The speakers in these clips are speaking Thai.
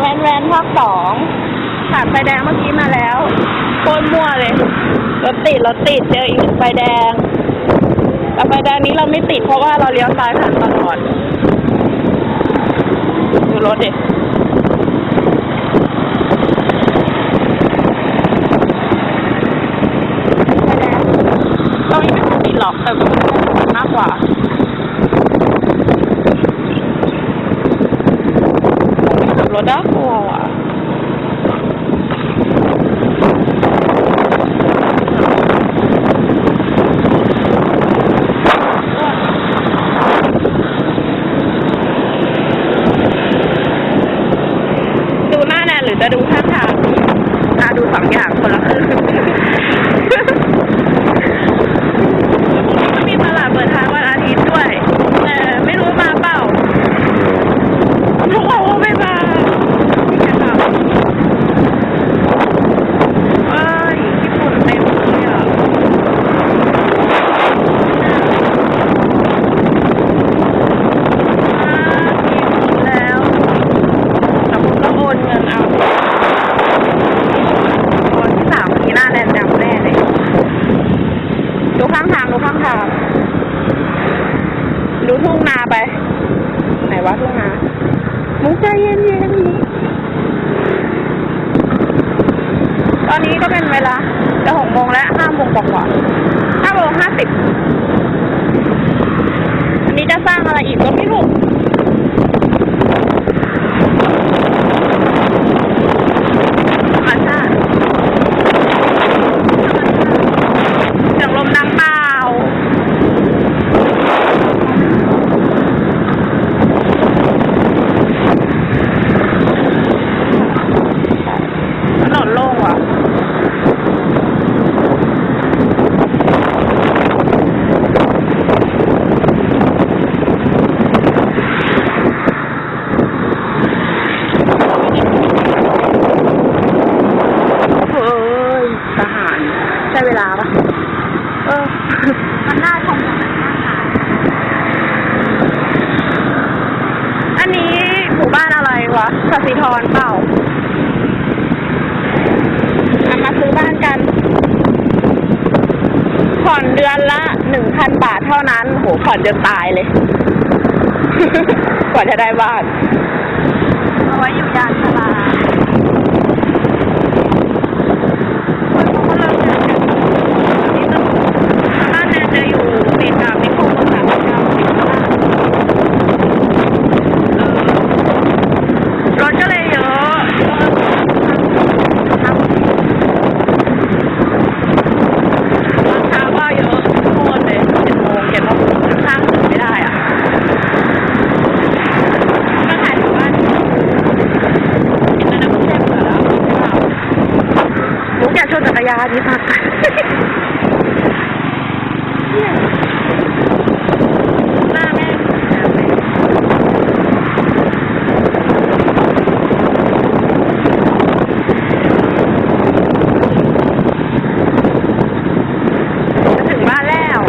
แวนแวนภาคสองผ่านไฟแดงเมื่อกี้มาแล้วโคตรมั่วเลยรถติดรถติดเจออีกหนึ่งไฟแดง แต่ไฟแดงนี้เราไม่ติดเพราะว่าเราเลี้ยวซ้ายผ่านตลอดดูรถดิไฟแดงก็ไม่เป็นติดหรอกแต่มากกว่า ขับรถน่ากลัวว่ะดูหน้าแนนหรือจะดูข้างทางอะดูสองอย่างคนละครึ่งมีตลาดเปิดทางวันอาทิตย์ด้วยแต่ไม่รู้มาเปล่า ทุกคนก็ไม่มาเอ้ยญี่ปุ่นเต็มเลยอะอ่ามีแล้วแต่คุณก็โอนเงินเอาโอนที่สามทีหน้าแลนด์ดำแน่เลย ดูข้างทางดูข้างทาง ดูทุ่งนา ไป ไหนวะทุ่งนามุกใจเย็นเย็นตอนนี้ก็เป็นเวลาจะหกโมงแล้วห้าโมงกว่าห้าโมงห้าสิบอันนี้จะสร้างอะไรอีกก็ไม่รู้รมชาติเสียงลมน้ำเปล่า ถนนโล่งว่ะ เฮ้ยทหาร ใช่เวลาปะเออ มันน่าชมอันนี้หมู่บ้านอะไรวะสสิธรเปล่าเอามาซื้อบ้านกัน ผ่อนเดือนละหนึ่งพันบาทเท่านั้น โหผ่อนจนตายเลย กว่าจะได้บ้าน เอาไว้อยู่ยานชาลาบ้านแนนจะอยู่ติดกับนิคมอุตสาหกรรมสิบห้าเออรถก็เลยเยอะ ตอนเช้าก็เยอะทุกคนเลยเจ็ดโมงเจ็ดโมงข้างถึงไม่ได้อะก็ถ่ายถึงบ้านกินแล้วนะไม่ใช่เบื่อแล้วไม่เอามุกอยาก ชนจักรยานนี่ค่ะหน้าแม่ถึงบ้านแล้ว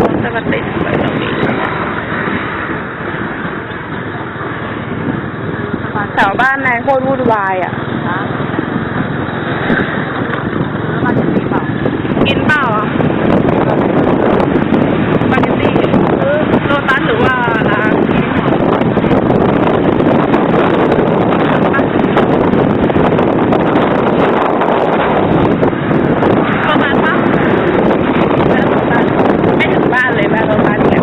รถจะมาติดไปตรงนี้แถวบ้านนายโคตรวุ่นวายอะ มันจะมีเปล่า กินเปล่าอะสปาเกตตี้เออโลตัสหรือว่าร้านที่หอประมาณปะแม่โลตัสไม่ถึงบ้านเลยแม่โลตัสเนี่ย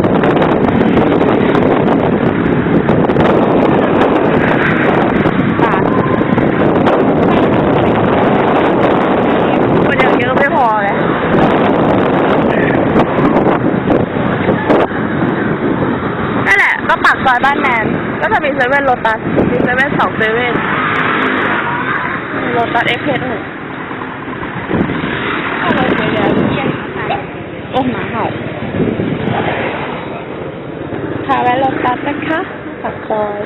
บาทคนอย่างเยอะไม่พอเลย นั่นแหละ ก็ปาก ซอยบ้านแมนก็จะมีเซเว่นโลตัสมีเซเว่นสองเซเว่นโลตัสเอ็กเพสหนึ่งเอาเลยเดี๋ยวเดียวโอ้หมาเห่าพาไปโลตัสนะคะปากซอย